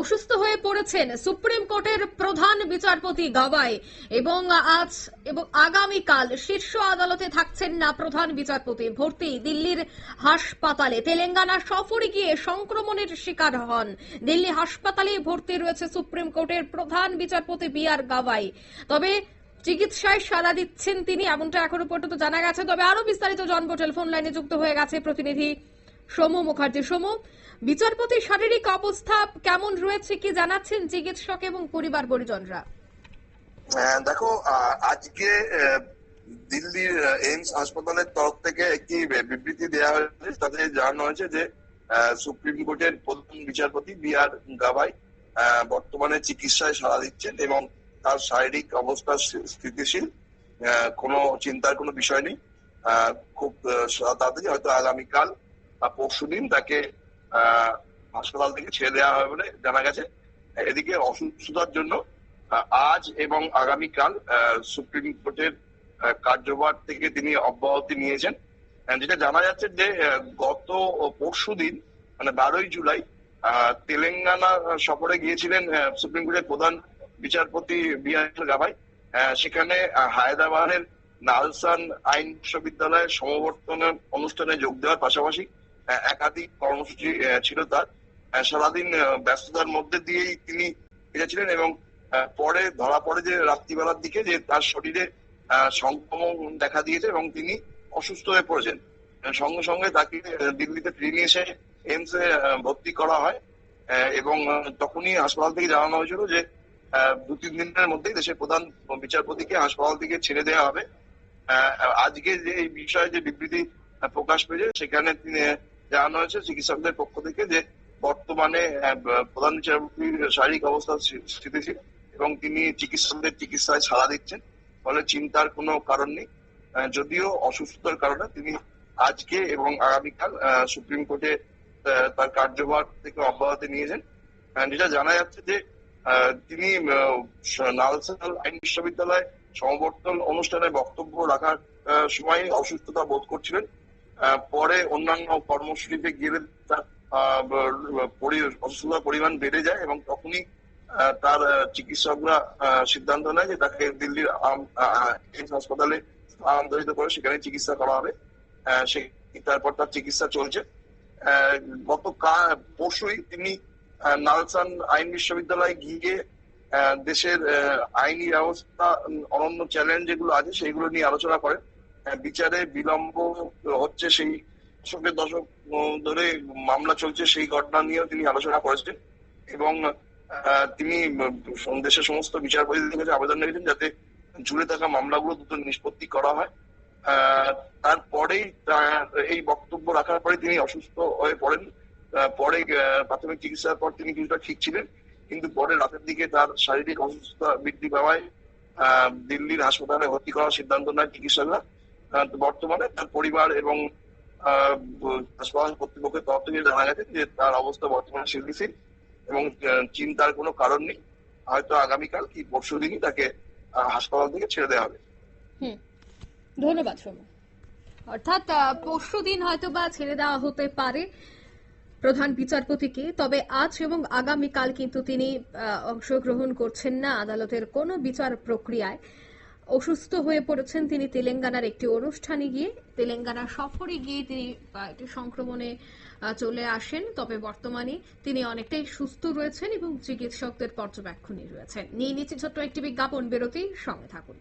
অসুস্থ হয়ে পড়েছেন সুপ্রিম কোর্টের প্রধান বিচারপতি গাবাই। এবং আজ এবং আগামীকাল শীর্ষ আদালতে থাকছেন না প্রধান বিচারপতি। ভর্তি দিল্লির হাসপাতালে। তেলেঙ্গানা সফরে গিয়ে সংক্রমণের শিকার হন। দিল্লি হাসপাতালে ভর্তি রয়েছে সুপ্রিম কোর্টের প্রধান বিচারপতি বি আর গাবাই। তবে চিকিৎসায় সাড়া দিচ্ছেন তিনি, এমনটা এখনও পর্যন্ত জানা গেছে। তবে আরও বিস্তারিত জন্ম টেলিফোন লাইনে যুক্ত হয়ে গেছে প্রতিনিধি সোমু মুখার্জি সোমু বিচারপতির শারীরিক অবস্থা কেমন রয়েছে কি জানাচ্ছেন চিকিৎসক এবং পরিবার পরিজনরা? আহ, দেখো আজকে দিল্লির এইমস হাসপাতালের তরফ থেকে একটি বিবৃতি দেওয়া হয়েছে তাতে জানানো হয়েছে যে সুপ্রিম কোর্টের প্রধান বিচারপতি বি আর গাভাই বর্তমানে চিকিৎসায় সাড়া দিচ্ছেন এবং তার শারীরিক অবস্থা স্থিতিশীল কোনো চিন্তার কোনো বিষয় নেই। খুব তাড়াতাড়ি হয়তো আগামীকাল বা পরশুদিন তাকে হাসপাতাল থেকে ছেড়ে দেওয়া হবে বলে জানা গেছে। এদিকে অসুস্থতার জন্য আজ এবং আগামীকাল সুপ্রিম কোর্টের কার্যভার থেকে তিনি অব্যাহতি নিয়েছেন। যেটা জানা যাচ্ছে যে গত পরশু দিন মানে বারোই জুলাই তেলেঙ্গানা সফরে গিয়েছিলেন সুপ্রিম কোর্টের প্রধান বিচারপতি বি আর গাভাই। সেখানে হায়দ্রাবাদের নালসান আইন বিশ্ববিদ্যালয়ের সমবর্তনের অনুষ্ঠানে যোগ দেওয়ার পাশাপাশি একাধিক কর্মসূচি ছিল তার। সারাদিন ব্যস্ততার মধ্যে দিয়েই তিনি এসেছিলেন এবং পরে, ধরা পড়ে যে রাত্রিবেলার দিকে যে তার শরীরে সংক্রমণ দেখা দিয়েছে এবং তিনি অসুস্থ হয়ে পড়েছেন। সঙ্গে সঙ্গে তাকে দিল্লিতে ফিরে নিয়ে এসে এইমসে ভর্তি করা হয়। এবং তখনই হাসপাতাল থেকে জানানো হয়েছিল যে দু তিন দিনের মধ্যেই দেশের প্রধান বিচারপতিকে হাসপাতাল থেকে ছেড়ে দেওয়া হবে। আজকে যে এই বিষয়ে যে বিবৃতি প্রকাশ পেয়েছে, সেখানে তিনি জানানো হয়েছে চিকিৎসকদের পক্ষ থেকে যে বর্তমানে প্রধান বিচারপতির শারীরিক অবস্থা স্থিতিশীল এবং তিনি চিকিৎসকদের চিকিৎসায় সাড়া দিচ্ছেন, ফলে চিন্তার কোনো কারণ নেই। যদিও অসুস্থতার কারণে তিনি আজকে এবং আগামীকাল সুপ্রিম কোর্টে তার কার্যভার থেকে অব্যাহতি নিয়েছেন। যেটা জানা যাচ্ছে যে তিনি নালসাল আইন বিশ্ববিদ্যালয় সমবর্তন অনুষ্ঠানে বক্তব্য রাখার সময় অসুস্থতা বোধ করছিলেন। পরে অন্যান্য কর্মসূচিতে গেলে তার অসুস্থতার পরিমাণ বেড়ে যায় এবং তখনই তার চিকিৎসকরা সিদ্ধান্ত নেয় যে তাকে দিল্লির এইমস হাসপাতালে স্থানান্তরিত করে সেখানে চিকিৎসা করা হবে। সে, তারপর তার চিকিৎসা চলছে। গত পরশুই তিনি নালসান আইন বিশ্ববিদ্যালয়ে গিয়ে দেশের আইনি ব্যবস্থা, অনন্য চ্যালেঞ্জ যেগুলো আছে সেইগুলো নিয়ে আলোচনা করেন। বিচারে বিলম্ব হচ্ছে সেই দশকের দশক ধরে মামলা চলছে সেই ঘটনা নিয়েও তিনি আলোচনা করেছেন এবং তিনি দেশের সমস্ত বিচারপতিদের কাছে আবেদন রেখেছেন যাতে ঝুলে থাকা মামলাগুলো দ্রুত নিষ্পত্তি করা হয়। তারপরেই তার এই বক্তব্য রাখার পরে তিনি অসুস্থ হয়ে পড়েন। পরে প্রাথমিক চিকিৎসার পর তিনি কিছুটা ঠিক ছিলেন, কিন্তু পরে রাতের দিকে তার শারীরিক অসুস্থতা বৃদ্ধি পাওয়ায় দিল্লির হাসপাতালে ভর্তি করার সিদ্ধান্ত নেয় চিকিৎসকরা। বর্তমানে তার পরিবার এবং কর্তৃপক্ষের তরফ থেকে জানা গেছে যে তার অবস্থা বর্তমানে স্থিতিশীল এবং চিন্তার কোনো কারণ নেই। হয়তো আগামীকাল কি পরশু দিনই তাকে হাসপাতাল থেকে ছেড়ে দেওয়া হবে। ধন্যবাদ অর্থাৎ পরশু দিন হয়তো বা ছেড়ে দেওয়া হতে পারে প্রধান বিচারপতিকে, তবে আজ এবং আগামীকাল কিন্তু তিনি অংশগ্রহণ করছেন না আদালতের কোনো বিচার প্রক্রিয়ায়। অসুস্থ হয়ে পড়েছেন তিনি তেলেঙ্গানার একটি অনুষ্ঠানে গিয়ে। তেলেঙ্গানা সফরে গিয়ে তিনি একটি সংক্রমণে চলে আসেন। তবে বর্তমানে তিনি অনেকটাই সুস্থ রয়েছেন এবং চিকিৎসকদের পর্যবেক্ষণে রয়েছেন। নিয়ে নিচ্ছে ছোট্ট একটি বিজ্ঞাপন। বেরোতেই সঙ্গে থাকুন।